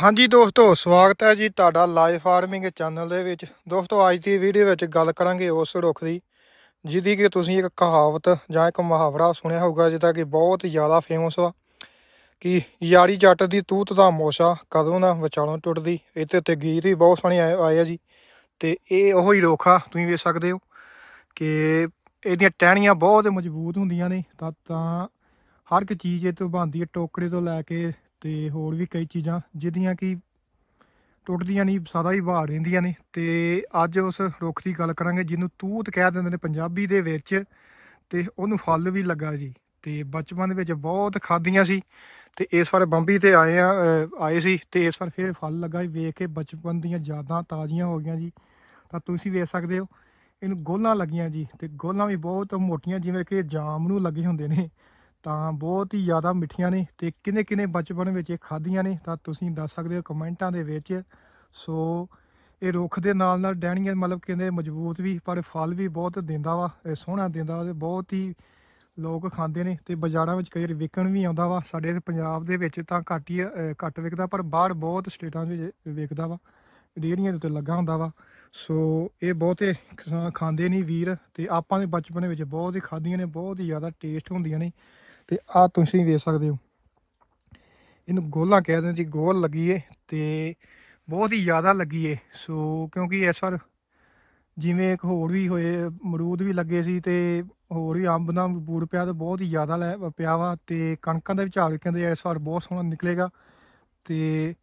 ਹਾਂਜੀ ਦੋਸਤੋ, ਸਵਾਗਤ ਹੈ ਜੀ ਤੁਹਾਡਾ ਲਾਈਵ ਫਾਰਮਿੰਗ ਚੈਨਲ ਦੇ ਵਿੱਚ। ਦੋਸਤੋ, ਅੱਜ ਦੀ ਵੀਡੀਓ ਵਿੱਚ ਗੱਲ ਕਰਾਂਗੇ ਉਸ ਰੁੱਖ ਦੀ, ਜਿਹਦੀ ਕਿ ਤੁਸੀਂ ਇੱਕ ਕਹਾਵਤ ਜਾਂ ਇੱਕ ਮੁਹਾਵਰਾ ਸੁਣਿਆ ਹੋਊਗਾ, ਜਿਹਦਾ ਕਿ ਬਹੁਤ ਜ਼ਿਆਦਾ ਫੇਮਸ ਵਾ, ਕਿ ਯਾਰੀ ਜੱਟ ਦੀ ਤੂਤ ਦਾ ਮੋਸ਼ਾ ਕਦੋਂ ਨਾ ਵਿਚਾਲੋਂ ਟੁੱਟਦੀ। ਇਹਦੇ ਉੱਤੇ ਗੀਤ ਵੀ ਬਹੁਤ ਸੋਹਣੇ ਆਏ ਆਏ ਆ ਜੀ। ਤੇ ਇਹ ਉਹੋ ਹੀ ਰੁੱਖ ਆ, ਤੁਸੀਂ ਵੇਖ ਸਕਦੇ ਹੋ ਕਿ ਇਹਦੀਆਂ ਟਹਿਣੀਆਂ ਬਹੁਤ ਮਜ਼ਬੂਤ ਹੁੰਦੀਆਂ ਨੇ। ਤਾਂ ਤਾਂ ਹਰ ਇੱਕ ਚੀਜ਼ ਇਹ ਤੋਂ ਬਣਦੀ ਹੈ, ਟੋਕਰੇ ਤੋਂ ਲੈ ਕੇ ਤੇ ਹੋਰ ਵੀ ਕਈ ਚੀਜ਼ਾਂ ਜਿਹਦੀਆਂ ਕਿ ਟੁੱਟਦੀਆਂ ਨਹੀਂ ਸਦਾ ਹੀ ਬਾਹਰ ਰਹਿੰਦੀਆਂ ਨੇ ਤੇ ਅੱਜ ਉਸ ਰੁੱਖ ਦੀ ਗੱਲ ਕਰਾਂਗੇ ਜਿਹਨੂੰ ਤੂਤ ਕਹਿ ਦਿੰਦੇ ਨੇ ਪੰਜਾਬੀ ਦੇ ਵਿੱਚ ਤੇ ਉਹਨੂੰ ਫਲ ਵੀ ਲੱਗਾ ਜੀ ਤੇ ਬਚਪਨ ਵਿੱਚ ਬਹੁਤ ਖਾਧੀਆਂ ਸੀ ਤੇ ਇਸ ਵਾਰ ਬੰਬੀ ਤੇ ਆਏ ਆ ਆਏ ਸੀ ਤੇ ਇਸ ਵਾਰ ਫਿਰ ਫਲ ਲੱਗਾ ਜੀ, ਵੇਖ ਕੇ ਬਚਪਨ ਦੀਆਂ ਯਾਦਾਂ ਤਾਜ਼ੀਆਂ ਹੋ ਗਈਆਂ ਜੀ। ਤਾਂ ਤੁਸੀਂ ਵੇਖ ਸਕਦੇ ਹੋ, ਇਹਨੂੰ ਗੋਲਾਂ ਲੱਗੀਆਂ ਜੀ ਤੇ ਗੋਲਾਂ ਵੀ ਬਹੁਤ ਮੋਟੀਆਂ ਜਿਵੇਂ ਕਿ ਜਾਮ ਨੂੰ ਲੱਗੇ ਹੁੰਦੇ ਨੇ। ਤਾਂ ਬਹੁਤ ਹੀ ਜ਼ਿਆਦਾ ਮਿੱਠੀਆਂ ਨੇ ਤੇ ਕਿਨੇ ਕਿਨੇ ਬਚਪਨ ਵਿੱਚ ਇਹ ਖਾਧੀਆਂ ਨੇ ਤਾਂ ਤੁਸੀਂ ਦੱਸ ਸਕਦੇ ਹੋ ਕਮੈਂਟਾਂ ਦੇ ਵਿੱਚ। ਸੋ ਇਹ ਰੁੱਖ ਦੇ ਨਾਲ ਨਾਲ ਡਹਿਣੀਆਂ ਮਤਲਬ ਕਹਿੰਦੇ ਮਜ਼ਬੂਤ ਵੀ ਪਰ ਫਲ ਵੀ ਬਹੁਤ ਦਿੰਦਾ ਵਾ, ਇਹ ਸੋਹਣਾ ਦਿੰਦਾ ਤੇ ਬਹੁਤ ਹੀ ਲੋਕ ਖਾਂਦੇ ਨੇ ਤੇ ਬਾਜ਼ਾਰਾਂ ਵਿੱਚ ਕਈ ਵਾਰੀ ਵਿਕਣ ਵੀ ਆਉਂਦਾ ਵਾ। ਸਾਡੇ ਪੰਜਾਬ ਦੇ ਵਿੱਚ ਤਾਂ ਘੱਟ ਹੀ ਘੱਟ ਵਿਕਦਾ ਪਰ ਬਾਹਰ ਬਹੁਤ ਸਟੇਟਾਂ ਵਿੱਚ ਵਿਕਦਾ ਵਾ, ਡੇਅਰੀਆਂ ਦੇ ਉੱਤੇ ਲੱਗਾ ਹੁੰਦਾ ਵਾ। ਸੋ ਇਹ ਬਹੁਤੇ ਕਿਸਾਨ ਖਾਂਦੇ ਨਹੀਂ ਵੀਰ ਤੇ ਆਪਾਂ ਦੇ ਬਚਪਨ ਵਿੱਚ ਬਹੁਤ ਹੀ ਖਾਧੀਆਂ ਨੇ, ਬਹੁਤ ਹੀ ਜ਼ਿਆਦਾ ਟੇਸਟ ਹੁੰਦੀਆਂ ਨੇ। ਤੇ ਆ ਤੁਸੀਂ ਦੇਖ ਸਕਦੇ ਹੋ। ਇਹਨੂੰ ਗੋਲਾਂ ਕਹਿ ਦਿੰਦੇ ਜੀ, ਗੋਲ ਲੱਗੀ ਏ ਤੇ ਬਹੁਤ ਹੀ ਜ਼ਿਆਦਾ ਲੱਗੀ ਏ। ਸੋ ਕਿਉਂਕਿ ਇਸ ਵਾਰ ਜਿਵੇਂ ਇੱਕ ਹੋਰ ਵੀ ਹੋਏ, ਅਮਰੂਦ ਵੀ ਲੱਗੇ ਸੀ ਤੇ ਹੋਰ ਵੀ ਅੰਬ ਦਾ ਬੂੜ ਪਿਆ ਤੇ ਬਹੁਤ ਹੀ ਜ਼ਿਆਦਾ ਲੈ, ਪਿਆ ਵਾ ਤੇ ਕਣਕਾਂ ਦਾ ਵੀ ਝਾੜ ਕਹਿੰਦੇ ਇਸ ਵਾਰ ਬਹੁਤ ਸੋਹਣਾ ਨਿਕਲੇਗਾ ਤੇ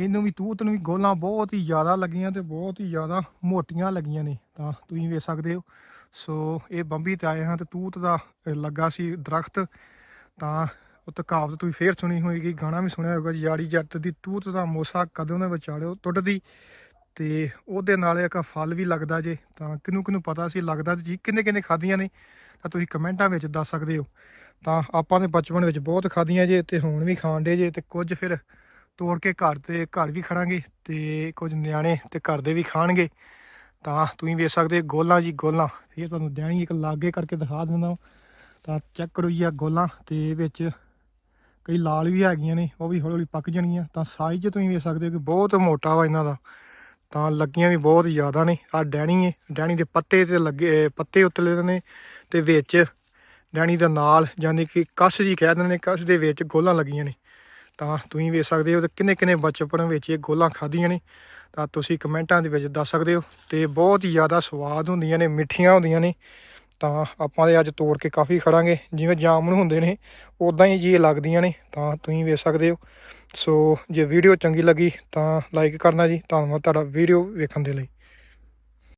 ਇਹਨੂੰ ਵੀ ਤੂਤ ਨੂੰ ਵੀ ਗੋਲਾਂ ਬਹੁਤ ਹੀ ਜ਼ਿਆਦਾ ਲੱਗੀਆਂ ਤੇ ਬਹੁਤ ਹੀ ਜ਼ਿਆਦਾ ਮੋਟੀਆਂ ਲੱਗੀਆਂ ਨੇ। ਤਾਂ ਤੁਸੀਂ ਵੇਖ ਸਕਦੇ ਹੋ। ਸੋ ਇਹ ਬੰਬੀ ਤੇ ਆਏ ਹਾਂ ਤੇ ਤੂਤ ਦਾ ਲੱਗਾ ਸੀ ਦਰਖਤ। ਤਾਂ ਉਹ ਤਾਂ ਤੁਸੀਂ ਫੇਰ ਸੁਣੀ ਹੋਏਗੀ, ਗਾਣਾ ਵੀ ਸੁਣਿਆ ਹੋਵੇਗਾ ਯਾਰੀ ਜੱਟ ਦੀ ਤੂਤ ਦਾ ਮੋਸਾ ਕਦੋਂ ਨੇ ਵਿਚਾਲਿਓ ਟੁੱਟਦੀ ਤੇ ਉਹਦੇ ਨਾਲ ਇੱਕ ਫਲ ਵੀ ਲੱਗਦਾ ਜੇ। ਤਾਂ ਕਿਨੂੰ ਕਿਨੂੰ ਪਤਾ ਸੀ, ਲੱਗਦਾ ਜੀ ਕਿੰਨੇ ਕਿੰਨੇ ਖਾਧੀਆਂ ਨੇ, ਤਾਂ ਤੁਸੀਂ ਕਮੈਂਟਾਂ ਵਿੱਚ ਦੱਸ ਸਕਦੇ ਹੋ। ਤਾਂ ਆਪਾਂ ਨੇ ਬਚਪਨ ਵਿੱਚ ਬਹੁਤ ਖਾਧੀਆਂ ਜੇ ਤੇ ਹੁਣ ਵੀ ਖਾਣ ਦੇ ਜੇ ਤੇ ਕੁਝ ਫਿਰ ਤੋੜ ਕੇ ਘਰ ਤੇ, ਘਰ ਵੀ ਖੜਾਂਗੇ ਤੇ ਕੁਝ ਨਿਆਣੇ ਤੇ ਘਰ ਦੇ ਵੀ ਖਾਣਗੇ। ਤਾਂ ਤੁਸੀਂ ਵੇਖ ਸਕਦੇ ਹੋ ਗੋਲਾਂ ਜੀ ਗੋਲਾਂ। ਫਿਰ ਤੁਹਾਨੂੰ ਡੈਣੀ ਇੱਕ ਲਾਗੇ ਕਰਕੇ ਦਿਖਾ ਦਿੰਦਾ ਤਾਂ ਚੈੱਕ ਕਰੋ ਜੀ ਆ ਗੋਲਾਂ ਤੇ ਵਿੱਚ ਕਈ ਲਾਲ ਵੀ ਹੈਗੀਆਂ ਨੇ, ਉਹ ਵੀ ਹੌਲੀ ਹੌਲੀ ਪੱਕ ਜਾਣਗੀਆਂ। ਤਾਂ ਸਾਈਜ਼ ਤੁਸੀਂ ਵੇਖ ਸਕਦੇ ਹੋ ਕਿ ਬਹੁਤ ਮੋਟਾ ਵਾ ਇਹਨਾਂ ਦਾ। ਤਾਂ ਲੱਗੀਆਂ ਵੀ ਬਹੁਤ ਜ਼ਿਆਦਾ ਨੇ। ਆ ਡੈਣੀ ਹੈ ਡੈਣੀ ਦੇ ਪੱਤੇ ਤੇ ਲੱਗੇ, ਪੱਤੇ ਉਤਲੇ ਨੇ ਤੇ ਵਿੱਚ ਡੈਣੀ ਦੇ ਨਾਲ ਯਾਨੀ ਕਿ ਕੱਸ ਜੀ ਕਹਿ ਦਿੰਦੇ ਨੇ, ਕਸ ਦੇ ਵਿੱਚ ਗੋਲਾਂ ਲੱਗੀਆਂ ਨੇ। ਤਾਂ ਤੁਸੀਂ ਵੇਖ ਸਕਦੇ ਹੋ ਤੇ ਕਿੰਨੇ ਕਿੰਨੇ ਬਚਪਨ ਵਿੱਚ ਇਹ ਗੋਲਾਂ ਖਾਧੀਆਂ ਨੇ। ਤਾਂ ਤੁਸੀਂ ਕਮੈਂਟਾਂ ਦੇ ਵਿੱਚ ਦੱਸ ਸਕਦੇ ਹੋ ਤੇ ਬਹੁਤ ਹੀ ਜ਼ਿਆਦਾ ਸਵਾਦ ਹੁੰਦੀਆਂ ਨੇ, ਮਿੱਠੀਆਂ ਹੁੰਦੀਆਂ ਨੇ। ਤਾਂ ਆਪਾਂ ਦੇ ਅੱਜ ਤੋੜ ਕੇ ਕਾਫੀ ਖੜਾਂਗੇ, ਜਿਵੇਂ ਜਾਮਨ ਹੁੰਦੇ ਨੇ ਉਦਾਂ ਹੀ ਜੀ ਲੱਗਦੀਆਂ ਨੇ, ਤਾਂ ਤੁਸੀਂ ਵੇਖ ਸਕਦੇ ਹੋ। ਸੋ ਜੇ ਵੀਡੀਓ ਚੰਗੀ ਲੱਗੀ ਤਾਂ ਲਾਈਕ ਕਰਨਾ ਜੀ। ਧੰਨਵਾਦ ਤੁਹਾਡਾ ਵੀਡੀਓ ਵੇਖਣ ਦੇ ਲਈ।